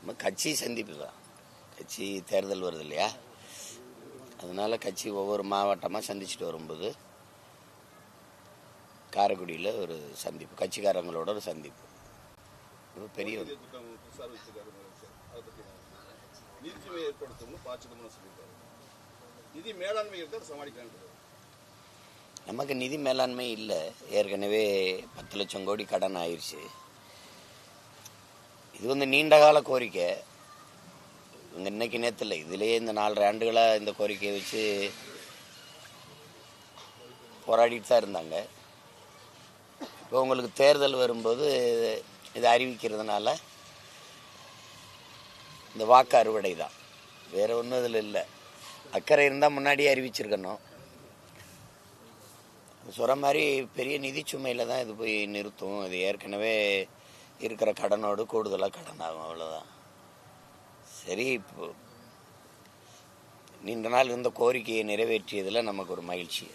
சும்மா கட்சி சந்திப்பு தான். கட்சி தேர்தல் வருது இல்லையா? அதனால கட்சி ஒவ்வொரு மாவட்டமாக சந்திச்சுட்டு வரும்போது காரைக்குடியில் ஒரு சந்திப்பு கட்சிக்காரங்களோட ஒரு சந்திப்பு. இது பெரிய நமக்கு நிதி மேலாண்மை இல்லை. ஏற்கனவே பத்து லட்சம் கோடி கடன் ஆயிடுச்சு இது வந்து நீண்ட கால கோரிக்கை. இவங்க இன்னைக்கு நேற்று இல்லை இதுலேயே இந்த நாலரை ஆண்டுகளாக இந்த கோரிக்கையை வச்சு போராடிட்டு தான் இருந்தாங்க. இப்போ உங்களுக்கு தேர்தல் வரும்போது இதை அறிவிக்கிறதுனால இந்த வாக்கு அறுவடை தான். வேற ஒன்றும் இதில் இல்லை. அக்கறை இருந்தால் முன்னாடியே அறிவிச்சிருக்கணும். சொல்கிற மாதிரி பெரிய நிதி சுமையில் தான் இது போய் நிறுத்தும். இது ஏற்கனவே இருக்கிற கடனோடு கூடுதலாக கடன் ஆகும் அவ்வளோதான் சரி இப்போ நீண்ட நாள் இருந்த கோரிக்கையை நிறைவேற்றியதில் நமக்கு ஒரு மகிழ்ச்சி.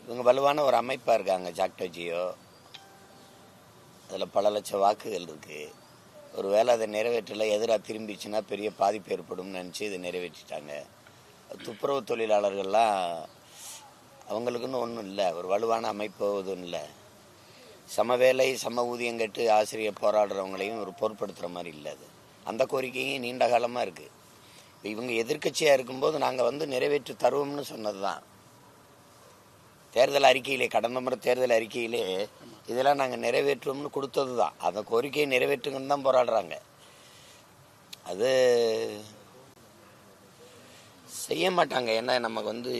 இவங்க வலுவான ஒரு அமைப்பாக இருக்காங்க ஜாக்டோஜியோ அதில் பல லட்சம் வாக்குகள் இருக்குது ஒரு வேளை அதை நிறைவேற்றல எதிராக திரும்பிச்சுன்னா பெரிய பாதிப்பு ஏற்படும்னு நினச்சி இதை நிறைவேற்றிட்டாங்க. துப்புரவு தொழிலாளர்கள்லாம் அவங்களுக்குன்னு ஒன்றும் இல்லை ஒரு வலுவான அமைப்பு எதுவும் இல்லை. சம வேலை சம ஊதியம் கட்டு ஆசிரியர் போராடுறவங்களையும் ஒரு பொருட்படுத்துகிற மாதிரி இல்லை அது. அந்த கோரிக்கையும் நீண்ட காலமாக இருக்குது இப்போ இவங்க எதிர்க்கட்சியாக இருக்கும்போது நாங்கள் வந்து நிறைவேற்றி தருவோம்னு சொன்னது தான் தேர்தல் அறிக்கையிலே கடந்த முறை தேர்தல் அறிக்கையிலே இதெல்லாம் நாங்கள் நிறைவேற்றுவோம்னு கொடுத்தது தான் அந்த கோரிக்கையை நிறைவேற்றுங்கன்னு தான் போராடுறாங்க. அது செய்ய மாட்டாங்க. ஏன்னா நமக்கு வந்து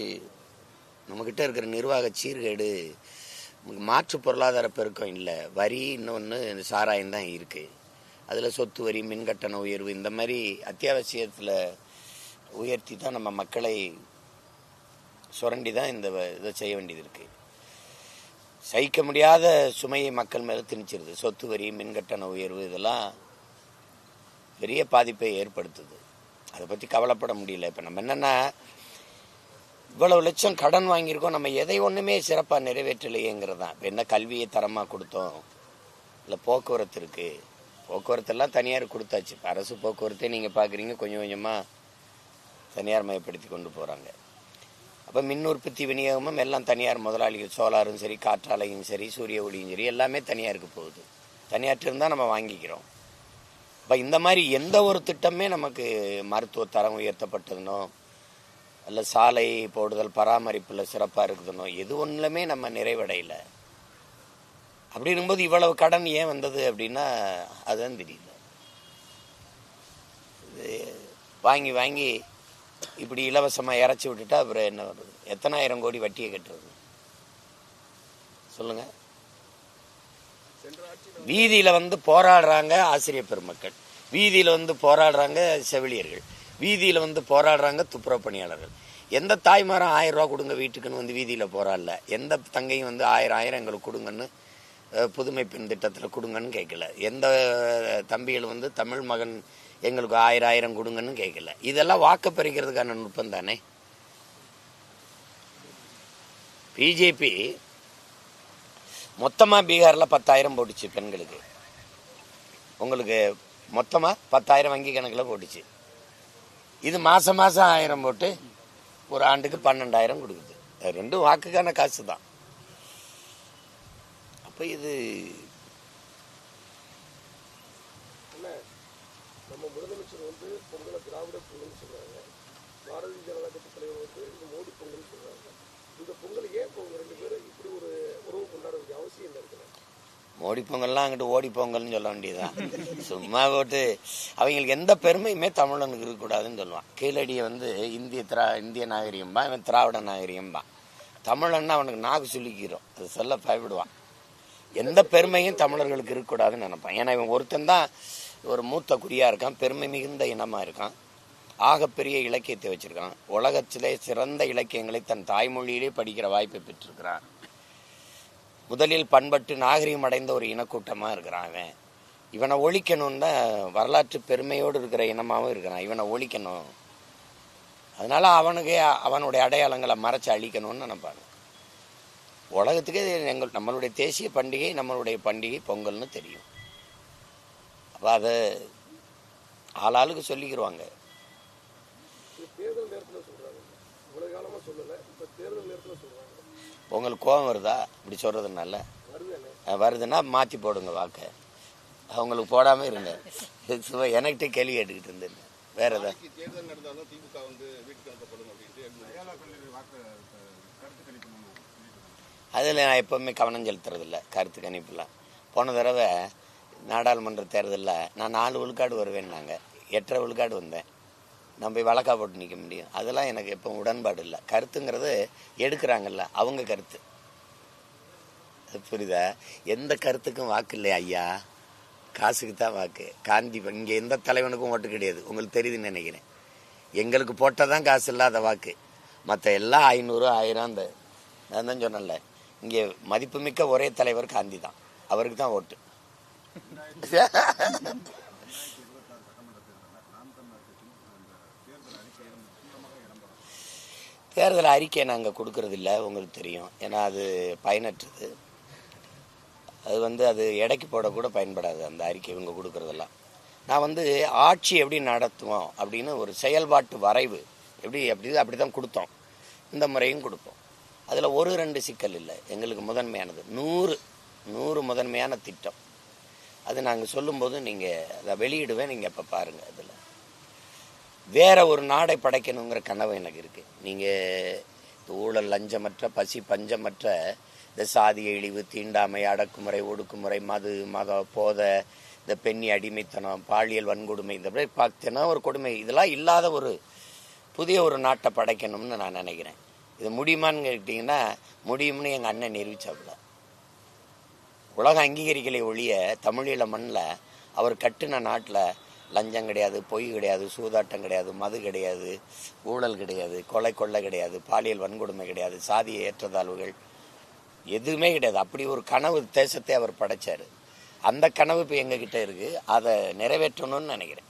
நம்மக்கிட்ட இருக்கிற நிர்வாக சீர்கேடு நமக்கு மாற்று பொருளாதார பெருக்கம் இல்லை. வரி இன்னொன்று இந்த சாராயம் தான் இருக்குது அதில் சொத்து வரி மின்கட்டண உயர்வு இந்த மாதிரி அத்தியாவசியத்தில் உயர்த்தி தான் நம்ம மக்களை சுரண்டி தான் இந்த இதை செய்ய வேண்டியது இருக்குது சகிக்க முடியாத சுமையை மக்கள் மேலே திணிச்சிருது. சொத்து வரி மின்கட்டண உயர்வு இதெல்லாம் பெரிய பாதிப்பை ஏற்படுத்துது. அதை பற்றி கவலைப்பட முடியல. இப்போ நம்ம என்னென்னா இவ்வளவு லட்சம் கடன் வாங்கியிருக்கோம். நம்ம எதை ஒன்றுமே சிறப்பாக நிறைவேற்றலையேங்கிறது தான் இப்போ என்ன கல்வியை தரமாக கொடுத்தோம்? இல்லை போக்குவரத்து இருக்குது போக்குவரத்தெல்லாம் தனியார் கொடுத்தாச்சு. இப்போ அரசு போக்குவரத்தே நீங்கள் பார்க்குறீங்க கொஞ்சம் கொஞ்சமாக தனியார் மயப்படுத்தி கொண்டு போகிறாங்க அப்போ மின் உற்பத்தி விநியோகமும் எல்லாம் தனியார் முதலாளிகள் சோலாரும் சரி காற்றாலையும் சரி சூரிய ஒளியும் சரி எல்லாமே தனியாருக்கு போகுது. தனியார்ட்டிருந்தால் நம்ம வாங்கிக்கிறோம். இப்போ இந்த மாதிரி எந்த ஒரு திட்டமே நமக்கு மருத்துவ தரம் உயர்த்தப்பட்டதுனோ அல்ல சாலை போடுதல் பராமரிப்பில் சிறப்பாக இருக்குதுனோ எது ஒன்றுமே நம்ம நிறைவடையலை. அப்படி இவ்வளவு கடன் ஏன் வந்தது அப்படின்னா அதுதான் தெரியல. இது வாங்கி வாங்கி இப்படி இலவசமாக இறச்சி விட்டுட்டா அப்புறம் என்ன வருது எத்தனாயிரம் கோடி வட்டியை கட்டுறது? சொல்லுங்க. வீதியில் வந்து போராடுறாங்க ஆசிரியர் பெருமக்கள். வீதியில் வந்து போராடுறாங்க செவிலியர்கள். வீதியில் வந்து போராடுறாங்க துப்புரவு பணியாளர்கள். எந்த தாய்மாரும் ஆயிரம் ரூபா கொடுங்க வீட்டுக்குன்னு வந்து வீதியில் போராடல. எந்த தங்கையும் வந்து ஆயிரம் ஆயிரம் எங்களுக்கு கொடுங்கன்னு புதுமை பெண் திட்டத்தில் கொடுங்கன்னு கேட்கல. எந்த தம்பிகள் வந்து தமிழ் மகன் எங்களுக்கு ஆயிரம் ஆயிரம் கொடுங்கன்னு கேட்கல இதெல்லாம் வாக்கு பறிக்கிறதுக்கான நுட்பம் தானே? பிஜேபி மொத்தமாக பீகாரில் பத்தாயிரம் போட்டுச்சு பெண்களுக்கு. உங்களுக்கு மொத்தமாக பத்தாயிரம் வங்கி கணக்கில் போட்டுச்சு. இது மாதம் மாதம் ஆயிரம் போட்டு ஒரு ஆண்டுக்கு பன்னெண்டாயிரம் கொடுக்குது. ரெண்டும் வாக்குக்கான காசு தான். அப்போ இது நம்ம முதலமைச்சர் வந்து பொங்கலை திராவிட பொங்கல்னு சொல்றாங்க பாரதிய ஜனதா கட்சி தலைவர் வந்து இது மோடி பொங்கல்னு சொல்றாங்க இந்த பொங்கல் ஏன் இப்போ உங்க ரெண்டு பேரும் இப்படி ஒரு உறவு கொண்டாட வேண்டிய அவசியம் என்ன இருக்குல்ல ஓடிப்பொங்கல்லாம் அங்கிட்டு ஓடிப்பொங்கல்னு சொல்ல வேண்டியதுதான். சும்மா போட்டு அவங்களுக்கு எந்த பெருமையுமே தமிழனுக்கு இருக்கக்கூடாதுன்னு சொல்லுவான். கீழடியை வந்து இந்திய திரா இந்திய நாகரிகம்பா இவன் திராவிட நாகரிகம்பா. தமிழன்னா அவனுக்கு நாக்கு சொல்லிக்கிறோம் அது சொல்ல பயப்படுவான். எந்த பெருமையும் தமிழர்களுக்கு இருக்கக்கூடாதுன்னு நினைப்பான். ஏன்னா இவன் ஒருத்தன் தான் ஒரு மூத்த குடியாக இருக்கான் பெருமை மிகுந்த இனமாக இருக்கான். ஆகப்பெரிய இலக்கியத்தை வச்சிருக்கான். உலகத்திலே சிறந்த இலக்கியங்களை தன் தாய்மொழியிலே படிக்கிற வாய்ப்பை பெற்றிருக்கிறான். முதலில் பண்பட்டு நாகரிகம் அடைந்த ஒரு இனக்கூட்டமாக இருக்கிறான் அவன் இவனை ஒழிக்கணும்னு தான் வரலாற்று பெருமையோடு இருக்கிற இனமாகவும் இருக்கிறான். இவனை ஒழிக்கணும். அதனால் அவனுக்கு அவனுடைய அடையாளங்களை மறைச்சி அழிக்கணும்னு நினைப்பாங்க. உலகத்துக்கே எங்கள் நம்மளுடைய தேசிய பண்டிகை நம்மளுடைய பண்டிகை பொங்கல்னு தெரியும். அப்போ அதை ஆளாளுக்கு சொல்லிக்கிருவாங்க இது தேர்தல் நேரத்தில் சொல்றாங்க இவ்வளவு காலமா சொல்லல இப்ப தேர்தல் நேரத்தில் சொல்றாங்க உங்களுக்கு கோபம் வருதா? இப்படி சொல்கிறதுனால வருதானே வருதுன்னா மாற்றி போடுங்க வாக்கை. அவங்களுக்கு போடாமல் இருங்க. சும்மா எனக்கிட்ட கேள்வி கேட்டுக்கிட்டு இருந்தேன் வேற ஏதாவது அதில் நான் எப்போவுமே கவனம் செலுத்துறதில்ல கருத்து கணிப்புலாம். போன தடவை நாடாளுமன்ற தேர்தலில் நான் நாலு விழுக்காடு வருவேன்னாங்க. எட்டரை விழுக்காடு வந்தேன். நம்ம போய் வழக்கா போட்டு நிற்க முடியும். அதெல்லாம் எனக்கு எப்போ உடன்பாடு இல்லை. கருத்துங்கிறது எடுக்கிறாங்கல்ல அவங்க கருத்து. அது புரியுதா? எந்த கருத்துக்கும் வாக்கு இல்லையா ஐயா. காசுக்கு தான் வாக்கு. காந்தி இங்கே எந்த தலைவனுக்கும் ஓட்டு கிடையாது. உங்களுக்கு தெரியுதுன்னு நினைக்கிறேன். எங்களுக்கு போட்டால் தான் காசு இல்லாத வாக்கு. மற்ற எல்லாம் ஐநூறு ஆயிரம் அந்த நான் தான் சொன்னேன்ல. இங்கே மதிப்புமிக்க ஒரே தலைவர் காந்தி தான். அவருக்கு தான் ஓட்டு. தேர்தல் அறிக்கையை நாங்கள் கொடுக்கறதில்ல உங்களுக்கு தெரியும். ஏன்னா அது பயனற்றது. அது வந்து அது எடைக்கு போடக்கூட பயன்படாது அந்த அறிக்கை இவங்க கொடுக்கறதெல்லாம். நான் வந்து ஆட்சி எப்படி நடத்துவோம் அப்படின்னு ஒரு செயல்பாட்டு வரைவு எப்படி அப்படி அப்படி தான் கொடுத்தோம். இந்த முறையும் கொடுப்போம். அதில் ஒரு ரெண்டு சிக்கல் இல்லை. எங்களுக்கு முதன்மையானது. நூறு நூறு முதன்மையான திட்டம். அது நாங்கள் சொல்லும்போது நீங்கள் அதை வெளியிடுவேன் நீங்கள் அப்போ பாருங்கள் அதில் வேற ஒரு நாடை படைக்கணுங்கிற கனவு எனக்கு இருக்கு. நீங்க இந்த ஊழல் லஞ்சமற்ற பசி பஞ்சமற்ற இந்த சாதிய இழிவு தீண்டாமை அடக்குமுறை ஒடுக்குமுறை மது மத போத இந்த பெண்ணி அடிமைத்தனம் பாலியல் வன்கொடுமை இந்த மாதிரி பார்த்தேன்னா ஒரு கொடுமை. இதெல்லாம் இல்லாத ஒரு புதிய ஒரு நாட்டை படைக்கணும்னு நான் நினைக்கிறேன். இது முடியுமான்னு கேட்டிங்கன்னா முடியும்னு எங்கள் அண்ணன் நிரூபிச்சாப்புல. உலக அங்கீகரிக்கலை ஒழிய தமிழீழ மண்ணில் அவர் கட்டின நாட்டில் லஞ்சம் கிடையாது பொய் கிடையாது சூதாட்டம் கிடையாது மது கிடையாது ஊழல் கிடையாது கொலை கொள்ளை கிடையாது பாலியல் வன்கொடுமை கிடையாது சாதிய ஏற்றத்தாழ்வுகள் எதுவுமே கிடையாது. அப்படி ஒரு கனவு தேசத்தை அவர் படைச்சாரு. அந்த கனவு இப்போ எங்ககிட்ட இருக்கு. அதை நிறைவேற்றணும்னு நினைக்கிறேன்.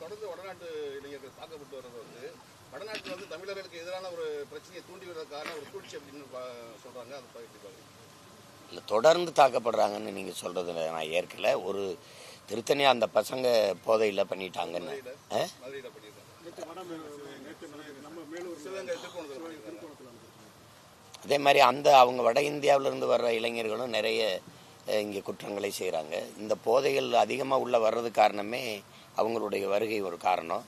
தொடர்ந்து வடநாட்டு இளைஞர்கள் தாக்கப்பட்டு வர்றது வந்து வடநாட்டில் வந்து தமிழர்களுக்கு எதிரான ஒரு பிரச்சனையை தூண்டி விடுறதுக்கான ஒரு சூழ்ச்சி அப்படின்னு பா- சொல்றாங்க. அதை பற்றி பாருங்க இல்லை தொடர்ந்து தாக்கப்படுறாங்கன்னு நீங்கள் சொல்கிறது நான் ஏற்கல. ஒரு திருத்தணி அந்த பசங்க போதையில் பண்ணிட்டாங்கன்னு. அதே மாதிரி அந்த அவங்க வட இந்தியாவிலிருந்து வர்ற இளைஞர்களும் நிறைய இங்கே குற்றங்களை செய்கிறாங்க இந்த போதைகள் அதிகமாக உள்ள வர்றது காரணமே அவங்களுடைய வருகை ஒரு காரணம்.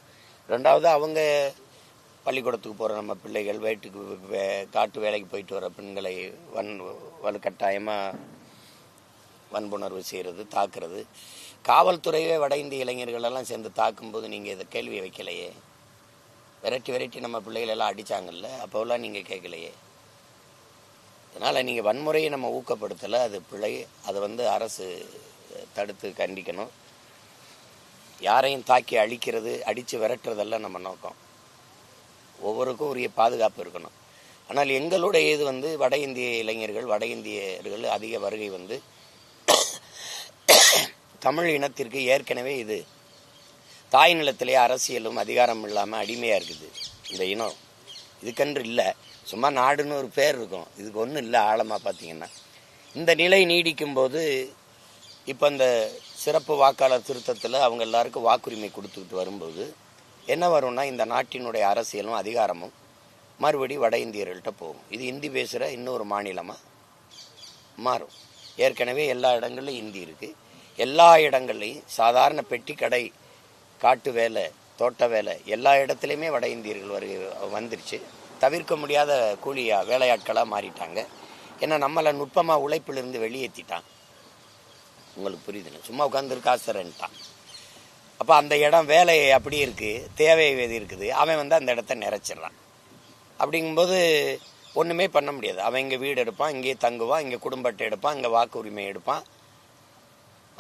ரெண்டாவது அவங்க பள்ளிக்கூடத்துக்கு போகிற நம்ம பிள்ளைகள் வீட்டுக்கு வே- காட்டு வேலைக்கு போயிட்டு வர பெண்களை வன் வலுக்கட்டாயமாக வன்புணர்வு செய்கிறது தாக்குறது. காவல்துறையே வட இந்திய இளைஞர்களெல்லாம் சேர்ந்து தாக்கும்போது நீங்கள் இதை கேள்வி வைக்கலையே? விரட்டி விரட்டி நம்ம பிள்ளைகளெல்லாம் அடித்தாங்கல்ல அடிச்சாங்கல்ல அப்போல்லாம் நீங்கள் கேட்கலையே? அதனால் நீங்கள் வன்முறையை நம்ம ஊக்கப்படுத்தலை அது பிழை அதை வந்து அரசு தடுத்து கண்டிக்கணும். யாரையும் தாக்கி அழிக்கிறது அடித்து விரட்டுறதெல்லாம் நம்ம நோக்கம். ஒவ்வொருக்கும் உரிய பாதுகாப்பு இருக்கணும். ஆனால் எங்களுடைய இது வந்து வட இந்திய இளைஞர்கள் வட இந்தியர்கள் அதிக வருகை வந்து தமிழ் இனத்திற்கு ஏற்கனவே இது. தாய் நிலத்திலே அரசியலும் அதிகாரம் இல்லாமல் அடிமையாக இருக்குது இந்த இனம். இதுக்கென்று இல்லை. சும்மா நாடுன்னு ஒரு பேர் இருக்கும். இதுக்கு ஒன்றும் இல்லை ஆழமாக பார்த்தீங்கன்னா இந்த நிலை நீடிக்கும் போது இப்போ இந்த சிறப்பு வாக்காளர் திருத்தத்தில் அவங்க எல்லாருக்கும் வாக்குரிமை கொடுத்துக்கிட்டு வரும்போது என்ன வரும்னா இந்த நாட்டினுடைய அரசியலும் அதிகாரமும் மறுபடி வட இந்தியர்கள்ட்ட போகும். இது இந்தி பேசுகிற இன்னொரு மாநிலமாக மாறும். ஏற்கனவே எல்லா இடங்கள்லையும் இந்தி இருக்குது எல்லா இடங்கள்லையும் சாதாரண பெட்டி கடை காட்டு வேலை தோட்ட வேலை எல்லா இடத்துலையுமே வட இந்தியர்கள் வருகை வந்துருச்சு. தவிர்க்க முடியாத கூலியா வேலையாட்களாக மாறிட்டாங்க. ஏன்னா நம்மளை நுட்பமாக உழைப்பிலிருந்து வெளியேற்றிட்டான் உங்களுக்கு புரியுதுங்க சும்மா உட்காந்துருக்காசரன்ட்டான் அப்போ அந்த இடம் வேலை அப்படி இருக்குது தேவை எது இருக்குது. அவன் வந்து அந்த இடத்த நிறைச்சிடுறான். அப்படிங்கும்போது ஒன்றுமே பண்ண முடியாது. அவன் இங்கே வீடு எடுப்பான் இங்கேயே தங்குவான் இங்கே குடும்பத்தை எடுப்பான் இங்கே வாக்கு உரிமை எடுப்பான்.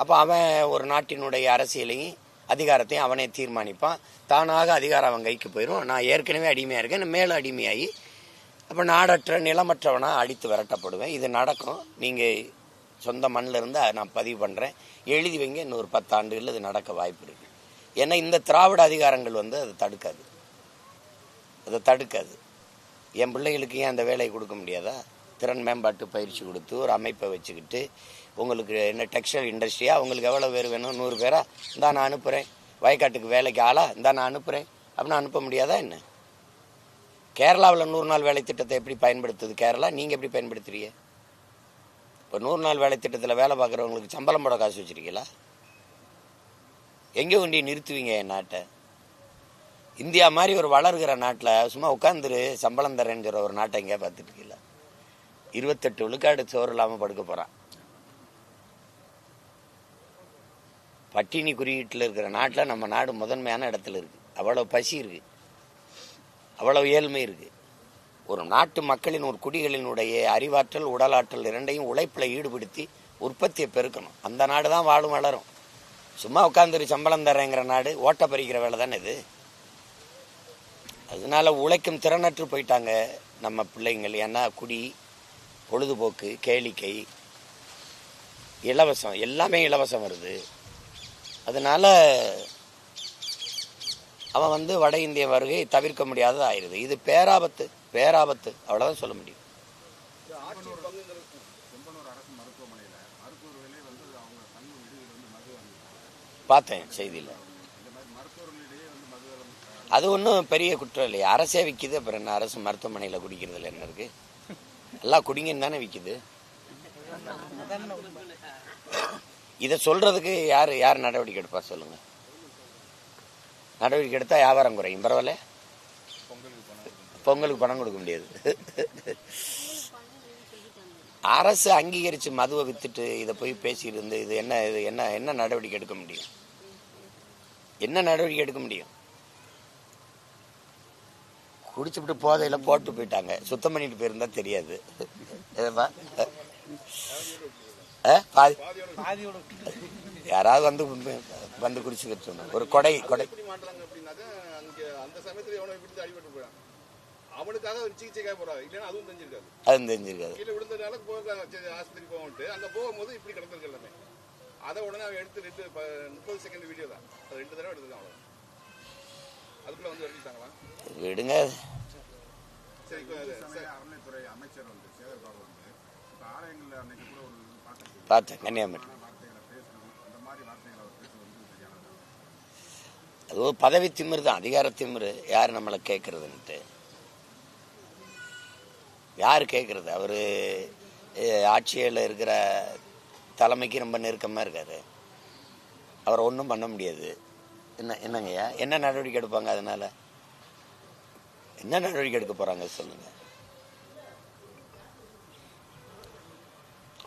அப்போ அவன் ஒரு நாட்டினுடைய அரசியலையும் அதிகாரத்தையும் அவனே தீர்மானிப்பான். தானாக அதிகாரம் அவன் கைக்கு போயிடும் நான் ஏற்கனவே அடிமையாக இருக்கேன். மேலும் அடிமையாகி அப்போ நாடற்ற நிலமற்றவனாக அடித்து விரட்டப்படுவேன். இது நடக்கும். நீங்கள் சொந்த மண்ணில் இருந்து அதை நான் பதிவு பண்ணுறேன் எழுதி வைங்க. இன்னொரு பத்தாண்டுகளில் இது நடக்க வாய்ப்பு இருக்குது ஏன்னா இந்த திராவிட அதிகாரங்கள் வந்து அதை தடுக்காது. அதை தடுக்காது. என் பிள்ளைகளுக்கு ஏன் அந்த வேலையை கொடுக்க முடியாதா? திறன் மேம்பாட்டு பயிற்சி கொடுத்து ஒரு அமைப்பை வச்சுக்கிட்டு உங்களுக்கு என்ன டெக்ஸ்டைல் இண்டஸ்ட்ரியா உங்களுக்கு எவ்வளோ பேர் வேணும்? நூறு பேரா? இந்தா நான் அனுப்புகிறேன் வயக்காட்டுக்கு வேலைக்கு ஆளா? இந்தா நான் அனுப்புகிறேன் அப்படின்னு அனுப்ப முடியாதா என்ன? கேரளாவில் நூறு நாள் வேலை திட்டத்தை எப்படி பயன்படுத்துது கேரளா? நீங்கள் எப்படி பயன்படுத்துறீங்க? இப்போ நூறு நாள் வேலை திட்டத்தில் வேலை பார்க்குறவங்களுக்கு சம்பளம் போட காசு வச்சிருக்கீங்களா? எங்கே கொண்டு நிறுத்துவீங்க என் நாட்டை? இந்தியா மாதிரி ஒரு வளர்கிற நாட்டில் சும்மா உட்காந்துரு சம்பளம் தரேன்னு சொல்ற ஒரு நாட்டை எங்கேயா பார்த்துட்டு இருக்கீங்களா இருபத்தெட்டு விழுக்காடு சோறு இல்லாமல் படுக்க போகிறான் பட்டினி குறியீட்டில் இருக்கிற நாட்டில் நம்ம நாடு முதன்மையான இடத்துல இருக்கு. அவ்வளோ பசி இருக்கு. அவ்வளோ ஏழ்மை இருக்கு. ஒரு நாட்டு மக்களின் ஒரு குடிகளினுடைய அறிவாற்றல் உடலாற்றல் இரண்டையும் உழைப்பில் ஈடுபடுத்தி உற்பத்தியை பெருக்கணும். அந்த நாடு தான் வாழும் வளரும். சும்மா உட்காந்துரு சம்பளம் தரேங்கிற நாடு ஓட்ட பறிக்கிற வேலை தானே இது? அதனால உழைக்கும் திறனற்று போயிட்டாங்க நம்ம பிள்ளைங்கள். ஏன்னா குடி பொழுதுபோக்கு கேளிக்கை இலவசம் எல்லாமே இலவசம் வருது. அதனால அவன் வந்து வட இந்திய வருகை தவிர்க்க முடியாதது ஆயிடுது இது பேராபத்து பேராபத்து. அவ்வளவுதான் சொல்ல முடியும். பார்த்தேன் செய்தியில். அது ஒன்றும் பெரிய குற்றம் இல்லையா. அரசே விற்கிது அப்புறம் என்ன அரசு மருத்துவமனையில் குடிக்கிறதுல என்ன இருக்கு? எல்லாம் குடிங்கன்னு தானே விற்கிது இதை சொல்றதுக்கு யார் யார் நடவடிக்கை எடுப்பா சொல்லுங்க. நடவடிக்கை எடுத்தா வியாபாரம் குறையும். பரவாயில்ல. பொங்கலுக்கு பணம் கொடுக்க முடியாது. அரசு அங்கீகரிச்சு மதுவை வித்துட்டு இதை போய் பேசிட்டு இருந்து இது என்ன இது என்ன என்ன நடவடிக்கை எடுக்க முடியும்? என்ன நடவடிக்கை எடுக்க முடியும்? குடிச்சுட்டு போதையில் போட்டு போயிட்டாங்க. சுத்தம் பண்ணிட்டு போயிருந்தா தெரியாது. பாதி. யாராவது வந்து வந்து குடிச்சுக்கிட்டு இருந்தாங்க. ஒரு கொடை கொடை. அவனுக்காக ஒரு சிகிச்சைக்காக போறாங்க இல்லைன்னா அதுவும் தெரிஞ்சிருக்காது. அது தெரிஞ்சிருக்காது. கீழே விழுந்ததுனால சரி ஆஸ்பத்திரி போகணுட்டு அங்க போகும்போது இப்படி கிடந்திருக்கு எல்லாமே. அதை உடனே அவன் எடுத்து ரெண்டு முப்பது செகண்ட் வீடியோ தான். அது ரெண்டு தடவை எடுத்துருக்கான் அவ்வளோ அதுக்குள்ள வந்து எடுத்துட்டாங்களா விடுங்க. சரி அமைச்சர் வந்து சேகர் பாபு வந்து இப்போ ஆலயங்களில் அன்னைக்கு கூட ஒரு பார்த்தேன் கன்னியாகுமரி. அது பதவி திமிரு தான் அதிகார திமிரு. யார் நம்மளை கேட்கறதுன்ட்டு. யார் கேட்கறது? அவர் ஆட்சியில் இருக்கிற தலைமைக்கு ரொம்ப நெருக்கமாக இருக்காரு. அவரை ஒன்றும் பண்ண முடியாது. என்ன என்னங்கய்யா? என்ன நடவடிக்கை எடுப்பாங்க அதனால? என்ன நடவடிக்கை எடுக்க போறாங்க சொல்லுங்க.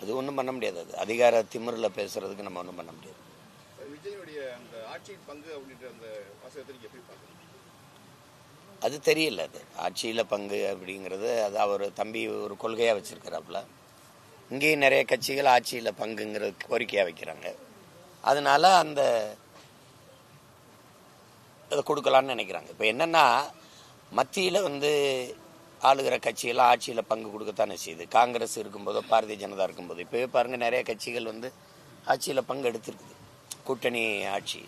அது ஒன்றும் பண்ண முடியாது. அது அதிகார திமிரில் பேசுறதுக்கு நம்ம ஒன்றும் பண்ண முடியாது. அது தெரியல அது. ஆட்சியில் பங்கு அப்படிங்கிறது அது அவர் தம்பி ஒரு கொள்கையாக வச்சிருக்கிறாப்புல. இங்கேயும் நிறைய கட்சிகள் ஆட்சியில் பங்குங்கிறது கோரிக்கையாக வைக்கிறாங்க. அதனால அந்த அதை கொடுக்கலான்னு நினைக்கிறாங்க. இப்போ என்னன்னா மத்தியில் வந்து ஆளுகிற கட்சியெல்லாம் ஆட்சியில் பங்கு கொடுக்கத்தானே செய்யுது. காங்கிரஸ் இருக்கும்போதோ பாரதிய ஜனதா இருக்கும்போது இப்போவே பாருங்கள் நிறைய கட்சிகள் வந்து ஆட்சியில் பங்கு எடுத்திருக்குது. கூட்டணி ஆட்சி.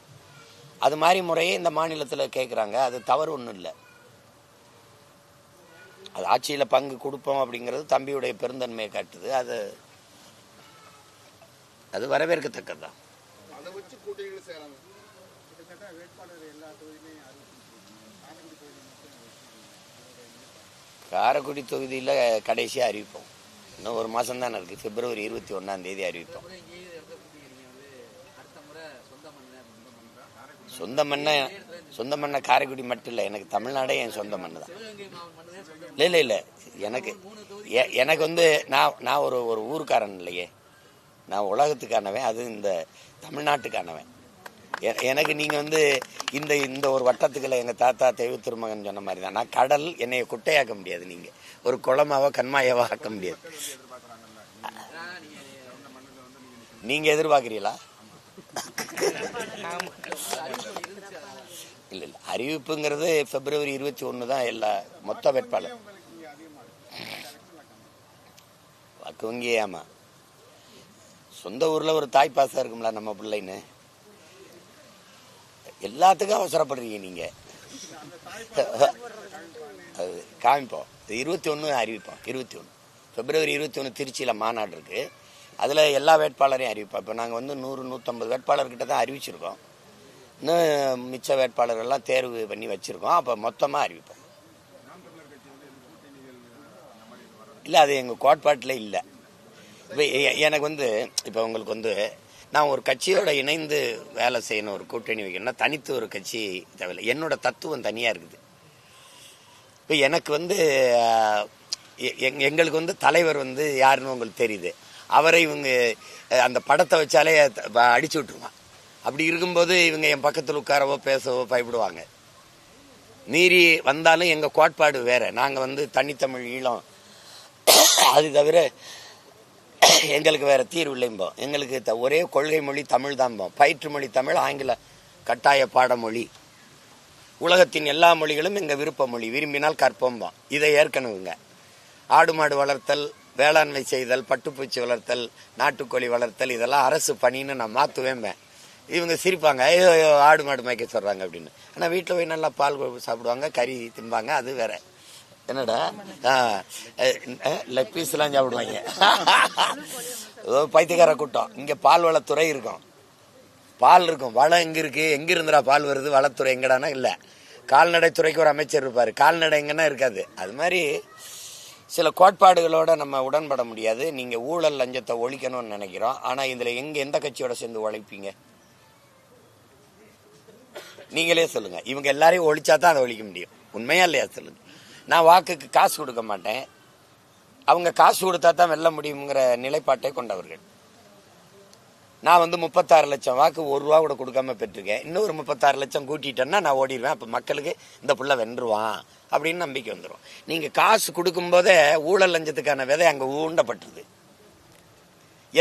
அது மாதிரி முறையே இந்த மாநிலத்தில் கேட்குறாங்க அது தவறு ஒன்றும் இல்லை. அது ஆட்சியில் பங்கு கொடுப்போம் அப்படிங்கிறது தம்பியுடைய பெருந்தன்மையை காட்டுது. அது அது வரவேற்கத்தக்கது தான் அதை வச்சு கூட்டணிகள் செய்யறாங்க கிட்டத்தட்ட வேட்பாளர் எல்லா தொகுதியிலையும் காரைக்குடி தொகுதியில் கடைசியாக அறிவிப்போம். இன்னும் ஒரு மாதம் தானே இருக்குது பிப்ரவரி இருபத்தி ஒன்றாம் தேதி அறிவிப்போம். சொந்த மண்ணு சொந்த மண்ணை காரைக்குடி மட்டும் இல்லை எனக்கு தமிழ்நாடே என் சொந்த மண்ணு தான். இல்லை இல்லை இல்லை. எனக்கு எனக்கு வந்து நான் நான் ஒரு ஒரு ஊருக்காரன் இல்லையே. நான் உலகத்துக்கானவன் அது இந்த தமிழ்நாட்டுக்கானவன். எனக்கு நீங்கள் வந்து இந்த இந்த ஒரு வட்டத்துக்குள்ள எங்கள் தாத்தா தெய்வ திருமகன் சொன்ன மாதிரி தான் நான் கடல் என்னைய குட்டையாக்க முடியாது நீங்கள் ஒரு குளமாவோ கண்மாயாவோ ஆக்க முடியாது. நீங்கள் எதிர்பார்க்குறீங்களா? இல்லை இல்லை. அறிவிப்புங்கிறது பிப்ரவரி இருபத்தி ஒன்று தான் எல்லா மொத்த வேட்பாளர். வாக்கு வங்கி ஆமாம் சொந்த ஊரில் ஒரு தாய் இருக்கும்ல நம்ம பிள்ளைன்னு. எல்லாத்துக்கும் அவசரப்படுறீங்க நீங்க. அது காமிப்போம். இருபத்தி ஒன்று அறிவிப்போம். இருபத்தி ஒன்று பிப்ரவரி இருபத்தி ஒன்று திருச்சியில் மாநாடு இருக்கு. அதில் எல்லா வேட்பாளரையும் அறிவிப்போம். இப்போ நாங்கள் வந்து நூறு நூற்றம்பது வேட்பாளர்கிட்ட தான் அறிவிச்சிருக்கோம். இன்னும் மிச்ச வேட்பாளர்கள்லாம் தேர்வு பண்ணி வச்சுருக்கோம். அப்போ மொத்தமாக அறிவிப்போம். இல்லை அது எங்கள் கோட்பாட்டில் இல்லை. இப்போ எனக்கு வந்து இப்போ உங்களுக்கு வந்து நான் ஒரு கட்சியோட இணைந்து வேலை செய்யணும் ஒரு கூட்டணி வைக்கணும்னா தனித்து ஒரு கட்சி தேவையில்லை. என்னோட தத்துவம் தனியாக இருக்குது. இப்போ எனக்கு வந்து எ- எங்களுக்கு வந்து தலைவர் வந்து யாருன்னு உங்களுக்கு தெரியுது. அவரை இவங்க அந்த படத்தை வச்சாலே அடிச்சு விட்டுருவான். அப்படி இருக்கும்போது இவங்க என் பக்கத்தில் உட்காரவோ பேசவோ பயப்படுவாங்க. மீறி வந்தாலும் எங்கள் கோட்பாடு வேறு. நாங்கள் வந்து தனித்தமிழ் ஈழம். அது தவிர எங்களுக்கு வேற தீர்வு இல்லைம்போம் எங்களுக்கு த- ஒரே கொள்கை மொழி தமிழ் தான்போம் பயிற்று மொழி தமிழ் ஆங்கில கட்டாய பாடமொழி. உலகத்தின் எல்லா மொழிகளும் எங்க விருப்ப மொழி. விரும்பினால் கற்போம்போம் இதை ஏற்கனவுங்க ஆடு மாடு வளர்த்தல் வேளாண்மை செய்தல் பட்டுப்பூச்சி வளர்த்தல் நாட்டுக்கோழி வளர்த்தல் இதெல்லாம் அரசு பணின்னு நான் மாற்றுவேம்பேன் இவங்க சிரிப்பாங்க ஐயோ ஐயோ, ஆடு மாடு மேய்க்க சொல்கிறாங்க அப்படின்னு. ஆனால் வீட்டில் போய் நல்லா பால் சாப்பிடுவாங்க கறி திம்பாங்க அது வேற. என்னடா? லெக் பீஸ்லாம் சாப்பிடுவாங்க. ஏதோ பைத்தியக்கார கூட்டம். இங்க பால் வளத்துறை இருக்கும். பால் இருக்கும். வளம் எங்க இருக்கு? எங்க இருந்துடா பால் வருது? வளத்துறை எங்கடானா? இல்ல. கால்நடைத்துறைக்கு ஒரு அமைச்சர் இருப்பாரு. கால்நடை எங்கன்னா இருக்காது. அது மாதிரி சில கோட்பாடுகளோட நம்ம உடன்பட முடியாது. நீங்க ஊழல் லஞ்சத்தை ஒழிக்கணும்னு நினைக்கிறோம். ஆனா இதுல எங்க எந்த கட்சியோட சேர்ந்து உழைப்பீங்க? நீங்களே சொல்லுங்க. இவங்க எல்லாரையும் ஒழிச்சா தான் அதை ஒழிக்க முடியும். உண்மையா இல்லையா? சொல்லுங்க. நான் வாக்குக்கு காசு கொடுக்க மாட்டேன். அவங்க காசு கொடுத்தா தான் வெல்ல முடியுங்கிற நிலைப்பாட்டை கொண்டவர்கள். நான் வந்து முப்பத்தாறு லட்சம் வாக்கு ஒரு ரூபா கூட கொடுக்காம பெற்றிருக்கேன். இன்னொரு முப்பத்தாறு லட்சம் கூட்டிட்டேன்னா நான் ஓடிடுவேன். அப்போ மக்களுக்கு இந்த புள்ள வென்றுவான் அப்படின்னு நம்பிக்கை வந்துடும் நீங்கள் காசு கொடுக்கும்போதே ஊழல் லஞ்சத்துக்கான விதை அங்கே ஊண்டப்பட்டுருது.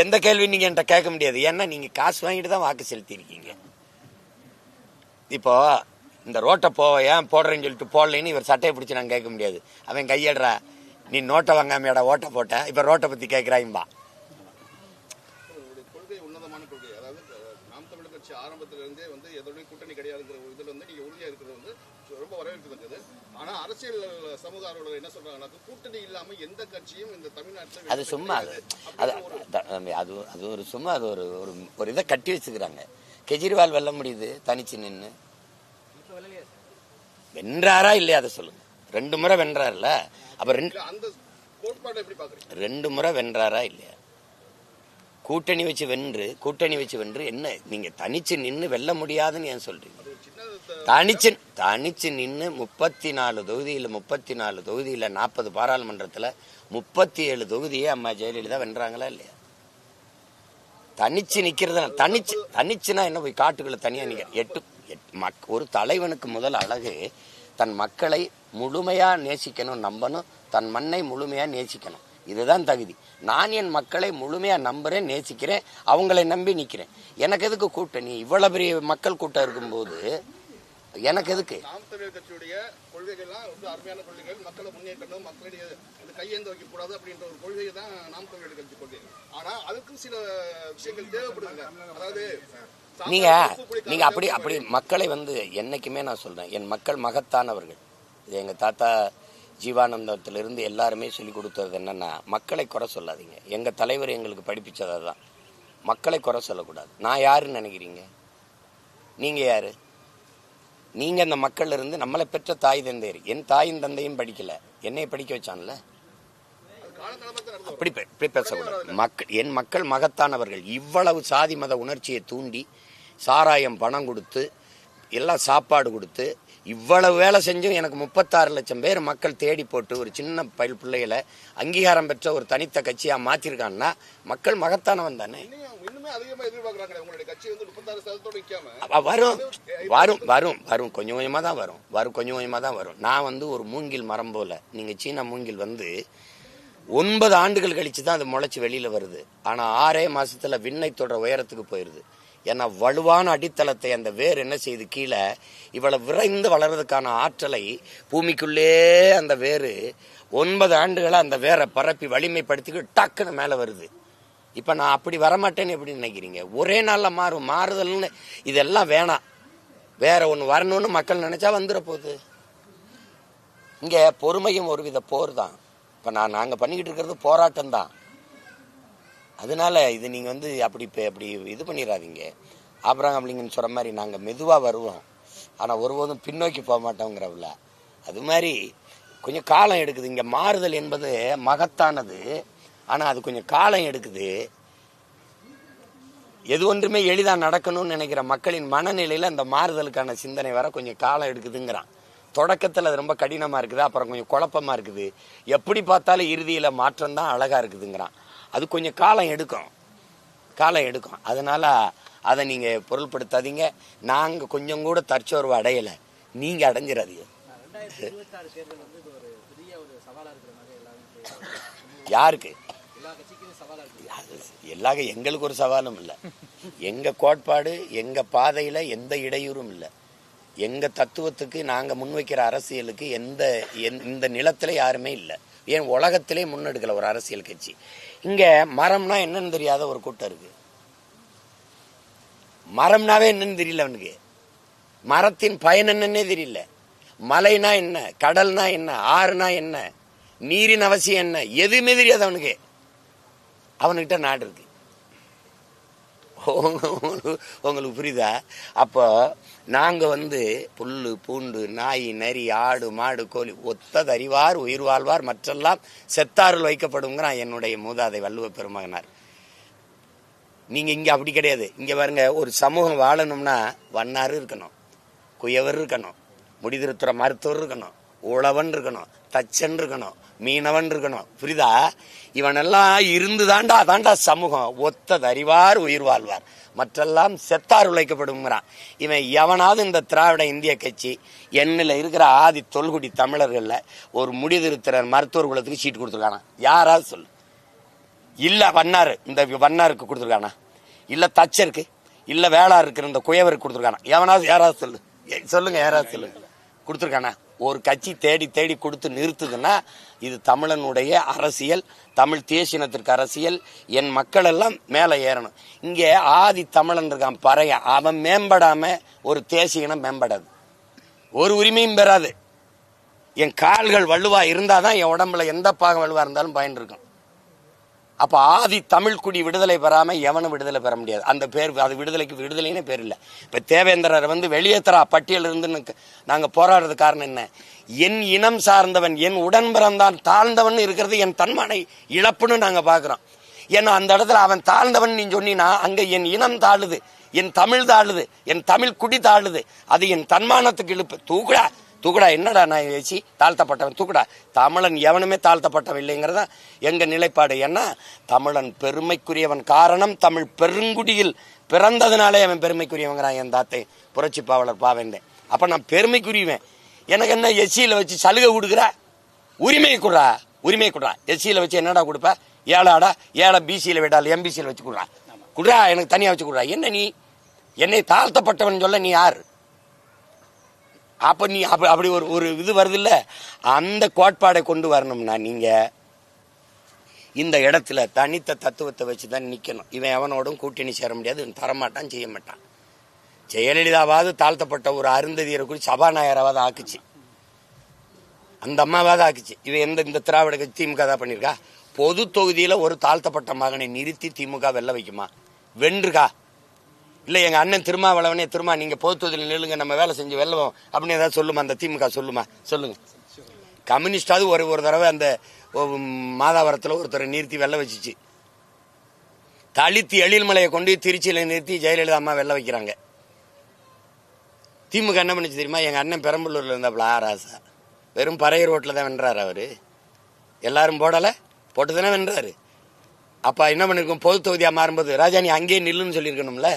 எந்த கேள்வி நீங்கள் என்கிட்ட கேட்க முடியாது. ஏன்னா நீங்கள் காசு வாங்கிட்டு தான் வாக்கு செலுத்தியிருக்கீங்க. இப்போ இந்த ரோட்டை போ ஏன் போடுறேன்னு சொல்லிட்டு போடலைன்னு இவர் சட்டையை பிடிச்சி நான் கேட்க முடியாது. அவன் கையடுறா நீ நோட்டை வாங்காமையாடா ஓட்டை போட்டேன் இப்போ ரோட்டை பத்தி கேட்குறாயும்பா உங்களுடைய கொள்கை உன்னதமான கொள்கை. அதாவது அஹ், நாம் தமிழர் கட்சி ஆரம்பத்துல இருந்தே வந்து எதோடய கூட்டணி கிடையாதுங்கிற ஒரு இதுல வந்து நீங்க உறுதியா இருக்கிறது வந்து ரொம்ப வரவேற்கத்தக்கது ஆனா அரசியல் சமூக ஆர்வலர்கள் என்ன சொல்றாங்கன்னா கூட்டணி இல்லாம எந்த கட்சியும் இந்த தமிழ்நாட்டில் அது சும்மா அது. அது ஒரு சும்மா அது ஒரு ஒரு இதை கட்டி வச்சுக்கிறாங்க. கெஜ்ரிவால் வெல்ல முடியுது தனிச்சு நின்று வென்றாரா இல்லையா அதை சொல்லுங்க. ரெண்டு முறை வென்றார்ல. அப்ப ரெண்டு ரெண்டு முறை வென்றாரா இல்லையா? கூட்டணி வச்சு வென்று கூட்டணி வச்சு வென்று என்ன நீங்க தனிச்சு நின்று வெல்ல முடியாதுன்னு ஏன் சொல்றீங்க? தனிச்சு தனிச்சு நின்று முப்பத்தி நாலு தொகுதியில் முப்பத்தி நாலு தொகுதியில் நாற்பது பாராளுமன்றத்தில் முப்பத்தி ஏழு தொகுதியே அம்மா ஜெயலலிதா வென்றாங்களா இல்லையா? தனிச்சு நிக்கிறது தனிச்சு தனிச்சுனா என்ன போய் காட்டுக்குள்ள தனியா நிக்க எட்டு மக் ஒரு தலைவனுக்கு முதல் அழகு தன் மக்களை முழுமையா நேசிக்கணும் நம்பணும் தன் மண்ணை முழுமையா நேசிக்கணும். இதுதான் தகுதி. நான் என் மக்களை முழுமையா நம்புறேன் நேசிக்கிறேன் அவங்களை நம்பி நிக்கிறேன். எனக்கு எதுக்கு கூட்டணி இவ்வளவு பெரிய மக்கள் கூட்டம் இருக்கும்போது எனக்கு எதுக்கு? நாம் தமிழர் கட்சியுடைய கொள்கைகள்லாம் கொள்கைகள். நீங்க நீங்க அப்படி அப்படி மக்களை வந்து என்னைக்குமே நான் சொல்றேன். என் மக்கள் மகத்தானவர்கள். இது எங்க தாத்தா ஜீவானந்தத்திலிருந்து எல்லாருமே சொல்லி கொடுத்தது என்னன்னா மக்களை குறை சொல்லாதீங்க. எங்க தலைவர் எங்களுக்கு படிப்பிச்சதை தான் மக்களை குறை சொல்லக்கூடாது. நான் யாருன்னு நினைக்கிறீங்க? நீங்க யாரு? நீங்க அந்த மக்கள்ல இருந்து நம்மளை பெற்ற தாய் தந்தையர். என் தாயும் தந்தையும் படிக்கல. என்னை படிக்க வச்சான்ல? அப்படி இப்படி பேசக்கூடாது. மக்கள் என் மக்கள் மகத்தானவர்கள். இவ்வளவு சாதி மத உணர்ச்சியை தூண்டி சாராயம் பணம் கொடுத்து எல்லாம் சாப்பாடு கொடுத்து இவ்வளவு வேலை செஞ்சும் எனக்கு முப்பத்தாறு லட்சம் பேர் மக்கள் தேடி போட்டு ஒரு சின்ன பயில் பிள்ளைகளை அங்கீகாரம் பெற்ற ஒரு தனித்த கட்சியா மாத்திருக்கான்னா மக்கள் மகத்தானவன் தானே? வரும். வரும் வரும் வரும். கொஞ்சம் கொஞ்சமா தான் வரும். வரும் கொஞ்சம் கொஞ்சமா தான் வரும். நான் வந்து ஒரு மூங்கில் மரம் போல. நீங்க சீனா மூங்கில் வந்து ஒன்பது ஆண்டுகள் கழிச்சு தான் அது முளைச்சு வெளியில வருது. ஆனா ஆறே மாசத்துல விண்ணை தொடர உயரத்துக்கு போயிருது. ஏன்னா வலுவான அடித்தளத்தை அந்த வேர் என்ன செய்து கீழே இவ்வளவு விரைந்து வளர்றதுக்கான ஆற்றலை பூமிக்குள்ளே அந்த வேறு ஒன்பது ஆண்டுகளாக அந்த வேரை பரப்பி வலிமைப்படுத்திக்கிட்டு டக்குன்னு மேலே வருது. இப்போ நான் அப்படி வரமாட்டேன்னு எப்படி நினைக்கிறீங்க? ஒரே நாளில் மாறும் மாறுதல்னு இதெல்லாம் வேணாம். வேற ஒன்று வரணும்னு மக்கள் நினைச்சா வந்துட போகுது. இங்கே பொறுமையும் ஒரு வித போர் தான். இப்போ நான் நாங்கள் பண்ணிக்கிட்டு இருக்கிறது போராட்டம் தான் அதனால இது நீங்கள் வந்து அப்படி இப்போ அப்படி இது பண்ணிடாதீங்க அப்புறம் அப்படிங்கன்னு சொல்கிற மாதிரி நாங்கள் மெதுவாக வருவோம். ஆனால் ஒருபோதும் பின்னோக்கி போக மாட்டோங்கிறவில்ல அது மாதிரி கொஞ்சம் காலம் எடுக்குது. இங்கே மாறுதல் என்பது மகத்தானது. ஆனால் அது கொஞ்சம் காலம் எடுக்குது. எது ஒன்றுமே எளிதாக நடக்கணும்னு நினைக்கிற மக்களின் மனநிலையில் அந்த மாறுதலுக்கான சிந்தனை வர கொஞ்சம் காலம் எடுக்குதுங்கிறான். தொடக்கத்தில் அது ரொம்ப கடினமாக இருக்குது. அப்புறம் கொஞ்சம் குழப்பமாக இருக்குது. எப்படி பார்த்தாலும் இறுதியில் மாற்றம் தான் அழகாக இருக்குதுங்கிறான். அது கொஞ்சம் காலம் எடுக்கும். காலம் எடுக்கும். அதனால அதை நீங்கள் பொருள்படுத்தாதீங்க. நாங்கள் கொஞ்சம் கூட தற்சோர்வு அடையலை. நீங்கள் அடைஞ்சிடாதீங்க. யாருக்கு? எல்லா எங்களுக்கு ஒரு சவாலும் இல்லை. எங்க கோட்பாடு எங்க பாதையில எந்த இடையூறும் இல்லை. எங்க தத்துவத்துக்கு நாங்க முன்வைக்கிற அரசியலுக்கு எந்த எந்த- இந்த நிலத்துல யாருமே இல்லை. ஏன் உலகத்திலே முன்னெடுக்கல ஒரு அரசியல் கட்சி. இங்க மரம்னா என்னன்னு தெரியாத ஒரு கூட்டம் இருக்கு. மரம்னாவே என்னன்னு தெரியல அவனுக்கு. மரத்தின் பயன் என்னன்னே தெரியல. மலைனா என்ன? கடல்னா என்ன? ஆறுனா என்ன? நீரின் அவசியம் என்ன? எதுவுமே தெரியாது அவனுக்கு. அவனுக்கிட்ட நாடு இருக்கு. உங்களுக்கு உங்களுக்கு புரியுதா? அப்போ நாங்கள் வந்து புல் பூண்டு நாய் நரி ஆடு மாடு கோழி ஒத்ததறிவார் உயிர் வாழ்வார் மற்றெல்லாம் செத்தாருள் வைக்கப்படுங்கிறான் என்னுடைய மூதாதை வள்ளுவ பெருமகனார். நீங்கள் இங்கே அப்படி கிடையாது. இங்கே பாருங்க ஒரு சமூகம் வாழணும்னா வண்ணாறு இருக்கணும் குயவர் இருக்கணும் முடிதிருத்துற மருத்துவர் இருக்கணும் உழவன் இருக்கணும் தச்சன் இருக்கணும் மீனவன் இருக்கணும் புரியுதா இவனெல்லாம் இருந்து தாண்டா தாண்டா சமூகம். ஒத்தது அறிவார் உயிர் வாழ்வார். மற்றெல்லாம் செத்தார் உழைக்கப்படுங்கிறான் இவன் எவனாவது இந்த திராவிட இந்திய கட்சி எண்ணில் இருக்கிற ஆதி தொல்குடி தமிழர்களில் ஒரு முடிதிருத்திரர் மருத்துவர் குலத்துக்கு சீட்டு கொடுத்துருக்கானா? யாராவது சொல்லு. இல்லை வண்ணாரு இந்த வண்ணாருக்கு கொடுத்துருக்கானா? இல்லை தச்சருக்கு இல்லை வேளார் இருக்கிற இந்த குயவருக்கு கொடுத்துருக்கானா? எவனாவது யாராவது சொல்லு. ஏ, சொல்லுங்க யாராவது சொல்லுங்க கொடுத்துருக்கானா. ஒரு கட்சி தேடி தேடி கொடுத்து நிறுத்துதுன்னா இது தமிழனுடைய அரசியல் தமிழ் தேசினத்திற்கு அரசியல் என் மக்கள் எல்லாம் மேலே ஏறணும். இங்கே ஆதி தமிழன் இருக்கான் பறைய அவன் மேம்படாம ஒரு தேசியனம் மேம்படாது. ஒரு உரிமையும் பெறாது. என் கால்கள் வலுவா இருந்தாதான் என் உடம்புல எந்த பாகம் வலுவாக இருந்தாலும் பயன் இருக்கும். அப்ப ஆதி தமிழ் குடி விடுதலை பெறாம எவனும் விடுதலை பெற முடியாது. அந்த பேர் அது விடுதலைக்கு விடுதலைன்னு பேர் இல்லை. இப்ப தேவேந்திரரை வந்து வெளியேற்றா பட்டியல் இருந்து நாங்க போராடுறது காரணம் என்ன? என் இனம் சார்ந்தவன் என் உடன் பிறந்தான் தாழ்ந்தவன் இருக்கிறது என் தன்மானை இழப்புன்னு நாங்க பாக்குறோம். ஏன்னா அந்த இடத்துல அவன் தாழ்ந்தவன் நீ சொன்னினா அங்க என் இனம் தாழுது என் தமிழ் தாழுது என் தமிழ் குடி தாழுது அது என் தன்மானத்துக்கு இழுப்பு. தூக்குடா! தூக்குடா என்னடா நான் வச்சு தாழ்த்தப்பட்டவன் தூக்குடா தமிழன் எவனுமே தாழ்த்தப்பட்டவன் இல்லைங்கிறதா எங்கள் நிலைப்பாடு ஏன்னா தமிழன் பெருமைக்குரியவன் காரணம் தமிழ் பெருங்குடியில் பிறந்ததுனாலே அவன் பெருமைக்குரியவங்கிறான் என் தாத்தை புரட்சி பாவலர் பாவேந்தேன் அப்போ நான் பெருமைக்குரியவன். எனக்கு என்ன எஸ்சியில் வச்சு சலுகை கொடுக்குற? உரிமை கொடுறா? உரிமை குடுறா. எஸ்சியில் வச்சு என்னடா கொடுப்ப? ஏழாடா ஏழை பிசியில் விடால் எம்பிசியில் வச்சு கொடுறா. கொடுறா எனக்கு தனியாக வச்சு கொடுறா. என்ன நீ? என்னை தாழ்த்தப்பட்டவன் சொல்ல நீ யார்? அப்ப நீ அப்படி அப்படி ஒரு ஒரு இது வருதுல்ல? அந்த கோட்பாடை கொண்டு வரணும்னா நீங்க இந்த இடத்துல தனித்த தத்துவத்தை வச்சு தான் நிற்கணும் இவன் எவனோடும் கூட்டணி சேர முடியாது இவன் தரமாட்டான் செய்ய மாட்டான். ஜெயலலிதாவாவது தாழ்த்தப்பட்ட ஒரு அருந்ததியரை குறித்து சபாநாயகராவது ஆக்குச்சு. அந்த அம்மாவாவது ஆக்குச்சு. இவன் எந்த இந்த திராவிட கட்சி திமுக தான் பண்ணியிருக்கா? பொது தொகுதியில் ஒரு தாழ்த்தப்பட்ட மகனை நிறுத்தி திமுக வெல்ல வைக்குமா? வென்றுகா? இல்லை எங்கள் அண்ணன் திருமாவளவனே திருமா நீங்கள் பொது தொகுதியில் நில்லுங்க நம்ம வேலை செஞ்சு வெல்லவோம். அப்படின்னு ஏதாவது சொல்லுமா அந்த திமுக சொல்லுமா? சொல்லுங்க. கம்யூனிஸ்டாவது ஒரு ஒரு தடவை அந்த மாதாவரத்தில் ஒருத்தர் ஒருத்தரை நிறுத்தி வெல்ல வச்சுச்சு. தளித்து எழில்மலையை கொண்டு திருச்சியில் நிறுத்தி ஜெயலலிதா அம்மா வெல்ல வைக்கிறாங்க. திமுக என்ன பண்ணிச்சு தெரியுமா? எங்கள் அண்ணன் பெரம்பலூரில் இருந்தாப்புல ஆ ராசா வெறும் பறைய ரோட்டில் தான் வென்றார் அவர். எல்லாரும் போடலை போட்டு தானே வென்றாரு. அப்போ என்ன பண்ணிருக்கோம்? பொது தொகுதியாக மாறும்போது ராஜா நீ அங்கேயே நில்லுன்னு சொல்லியிருக்கணும்ல?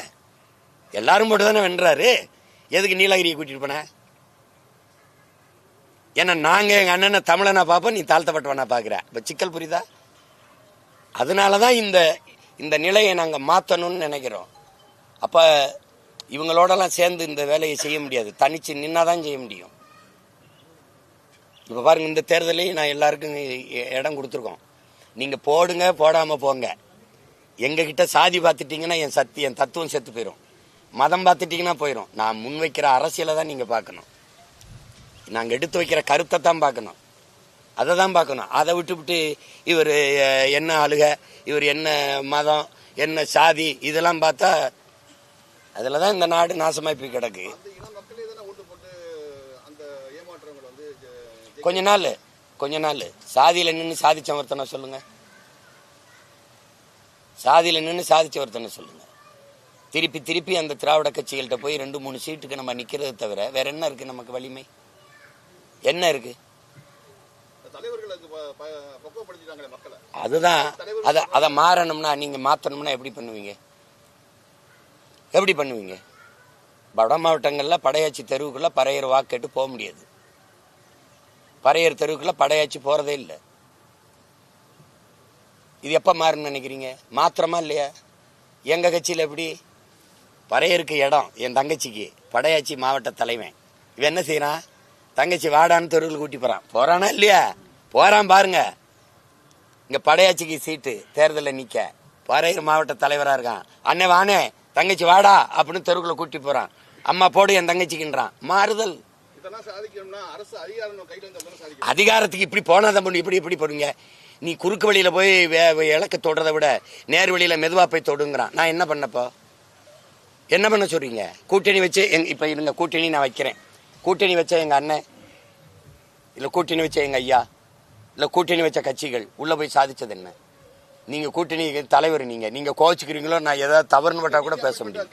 எல்லாரும் போட்டு தானே வென்றாரு? எதுக்கு நீலகிரியை கூட்டிட்டு போன? ஏன்னா நாங்க எங்க அண்ணனை தமிழனா பார்ப்போம் நீ தாழ்த்தப்பட்டவனா பாக்குற இப்ப சிக்கல் புரியுதா? அதனாலதான் இந்த இந்த நிலையை நாங்க மாத்தணும்னு நினைக்கிறோம். அப்ப இவங்களோடலாம் சேர்ந்து இந்த வேலையை செய்ய முடியாது. தனிச்சு நின்னாதான் செய்ய முடியும். இப்போ பாருங்க இந்த தேர்தலையும் நான் எல்லாருக்கும் இடம் கொடுத்துருக்கோம். நீங்கள் போடுங்க போடாமல் போங்க. எங்ககிட்ட சாதி பார்த்துட்டீங்கன்னா என் சக்தி என் தத்துவம் செத்து போயிடும் மதம் பார்த்துட்டீங்கன்னா போயிடும் நான் முன்வைக்கிற அரசியலை தான் நீங்கள் பார்க்கணும். நாங்கள் எடுத்து வைக்கிற கருத்தை தான் பார்க்கணும். அதை தான் பார்க்கணும். அதை விட்டுவிட்டு இவர் என்ன ஆளுக இவர் என்ன மதம் என்ன சாதி இதெல்லாம் பார்த்தா அதில் தான் இந்த நாடு நாசமாய் போய் கிடக்கு கொஞ்ச நாள் கொஞ்ச நாள். சாதியில் நின்று சாதிச்சவர்த்தனை சொல்லுங்க. சாதியில் நின்று சாதிச்சவர்த்தனை சொல்லுங்க. திருப்பி திருப்பி அந்த திராவிட கட்சிகள்கிட்ட போய் ரெண்டு மூணு சீட்டுக்கு நம்ம நிக்கிறதை தவிர வேற என்ன இருக்கு நமக்கு வலிமை? என்ன இருக்கு? அதுதான். அதை அதை மாறணும்னா நீங்க மாத்தணும்னா எப்படி பண்ணுவீங்க? எப்படி பண்ணுவீங்க? வட மாவட்டங்கள்ல படையாச்சி தெருவுக்குள்ள பறையர் வாக்கெட்டு போக முடியாது. பறையர் தெருவுக்குள்ள படையாச்சி போறதே இல்லை. இது எப்ப மாறும்னு நினைக்கிறீங்க? மாத்திரமா இல்லையா? எங்க கட்சியில எப்படி? பறையருக்கு இடம் என் தங்கச்சிக்கு. படையாச்சி மாவட்ட தலைவன். இவன் என்ன செய்யறான் தங்கச்சி வாடான்னு தெருவில் கூட்டி போறான். போறானா இல்லையா? போறான் பாருங்க. இங்க படையாச்சிக்கு சீட்டு தேர்தலில் நிக்க. பறையர் மாவட்ட தலைவரா இருக்கான். அண்ணே வானே தங்கச்சி வாடா அப்படின்னு தெருவுக்குள்ள கூட்டி போறான். அம்மா போடு என் தங்கச்சிக்குன்றான். மாறுதல். அதிகாரத்துக்கு இப்படி போனாதான் பண்ணு இப்படி இப்படி போடுங்க. நீ குறுக்கு வழியில போய் இலக்க தொடுறதை விட நேர் வழியில மெதுவா போய் தொடுங்கிறான். நான் என்ன பண்ணப்போ? என்ன பண்ண சொல்றீங்க? கூட்டணி வச்சு எங் இப்போ இருங்க கூட்டணி நான் வைக்கிறேன். கூட்டணி வச்ச எங்கள் அண்ணன் இல்லை கூட்டணி வச்ச எங்கள் ஐயா இல்லை கூட்டணி வச்ச கட்சிகள் உள்ளே போய் சாதிச்சது என்ன? நீங்க கூட்டணி தலைவர் நீங்க. நீங்க கோச்சுக்கிறீங்களோ நான் ஏதாவது தவறுன்னு பட்டா கூட பேச முடியும்.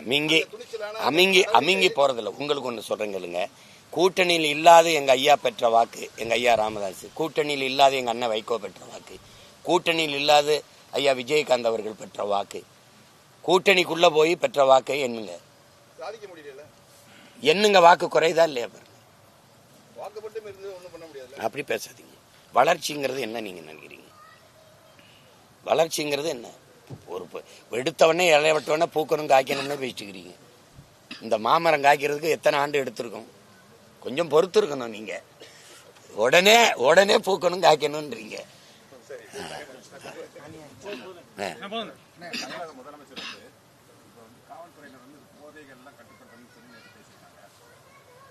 அமிங்கி அமிங்கி அமிங்கி போறதில்ல. உங்களுக்கு ஒன்று சொல்றேங்களுங்க கூட்டணியில் இல்லாத எங்க ஐயா பெற்ற வாக்கு எங்க ஐயா ராமதாஸ் கூட்டணியில் இல்லாத எங்க அண்ணன் வைகோ பெற்ற வாக்கு. கூட்டணியில் இல்லாத ஐயா விஜயகாந்த் அவர்கள் பெற்ற வாக்கு. கூட்டணிக்குள்ள போய் பெற்ற வாக்கை முடியல எண்ணுங்க வாக்கு குறையுதா இல்லையா அப்படி பேசாதீங்க. வளர்ச்சிங்கிறது என்ன நீங்க நினைக்கிறீங்க? வளர்ச்சிங்கிறது என்ன? ஒரு எடுத்தவொடனே இலையவட்டவொடனே பூக்கணும் காய்க்கணும்னு பேசிட்டுக்கிறீங்க. இந்த மாமரம் காய்க்கிறதுக்கு எத்தனை ஆண்டு எடுத்திருக்கும்? கொஞ்சம் பொறுத்து இருக்கணும் நீங்க. உடனே உடனே பூக்கணும் காய்க்கணும்ன்றீங்க. ஆ. தமிழக முதலமைச்சர் வந்து இப்போ வந்து காவல்துறையினர் வந்து போதைகள்லாம் கட்டுப்படுத்தணும்னு சொல்லி நேற்று பேசியிருக்காங்க.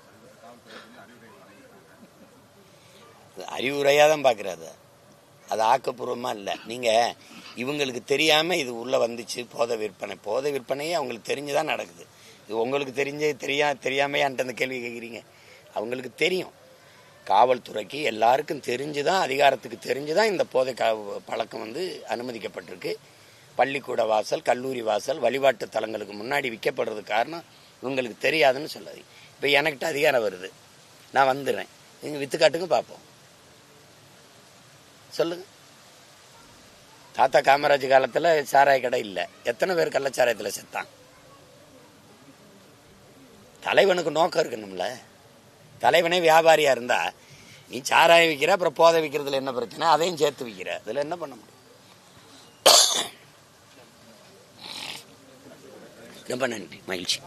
அது காவல்துறை வந்து அறிவுரைகள் வழங்கியிருக்காங்க. அறிவுரையாக தான் பார்க்குறாரு அது ஆக்கப்பூர்வமாக இல்லை. நீங்கள் இவங்களுக்கு தெரியாமல் இது உள்ளே வந்துச்சு போதை விற்பனை. போதை விற்பனையே அவங்களுக்கு தெரிஞ்சு தான் நடக்குது. இது உங்களுக்கு தெரிஞ்சு தெரியா தெரியாமையே என்கிட்ட அந்த கேள்வி கேட்குறீங்க அவங்களுக்கு தெரியும். காவல்துறைக்கு எல்லாருக்கும் தெரிஞ்சு தான் அதிகாரத்துக்கு தெரிஞ்சு தான் இந்த போதை கா பழக்கம் வந்து அனுமதிக்கப்பட்டிருக்கு. பள்ளிக்கூட வாசல் கல்லூரி வாசல் வழிபாட்டு தலங்களுக்கு முன்னாடி விற்கப்படுறது காரணம் இவங்களுக்கு தெரியாதுன்னு சொல்லாது இப்போ எனக்கிட்ட அதிகாரம் வருது. நான் வந்துடுறேன். நீங்கள் வித்துக்காட்டுங்க பார்ப்போம். சொல்லுங்க. தாத்தா காமராஜ் காலத்தில் சாராய கடை இல்லை. எத்தனை பேர் கள்ளச்சாராயத்தில் செத்தான்? தலைவனுக்கு நோக்கம் இருக்கணும்ல. தலைவனே வியாபாரியா இருந்தா நீ சாராயம் விற்கிற அப்புறம் போதை விற்கிறதுல என்ன பிரச்சனை? அதையும் சேர்த்து விற்கிற அதுல என்ன பண்ண முடியும்? ரொம்ப நன்றி. மகிழ்ச்சி.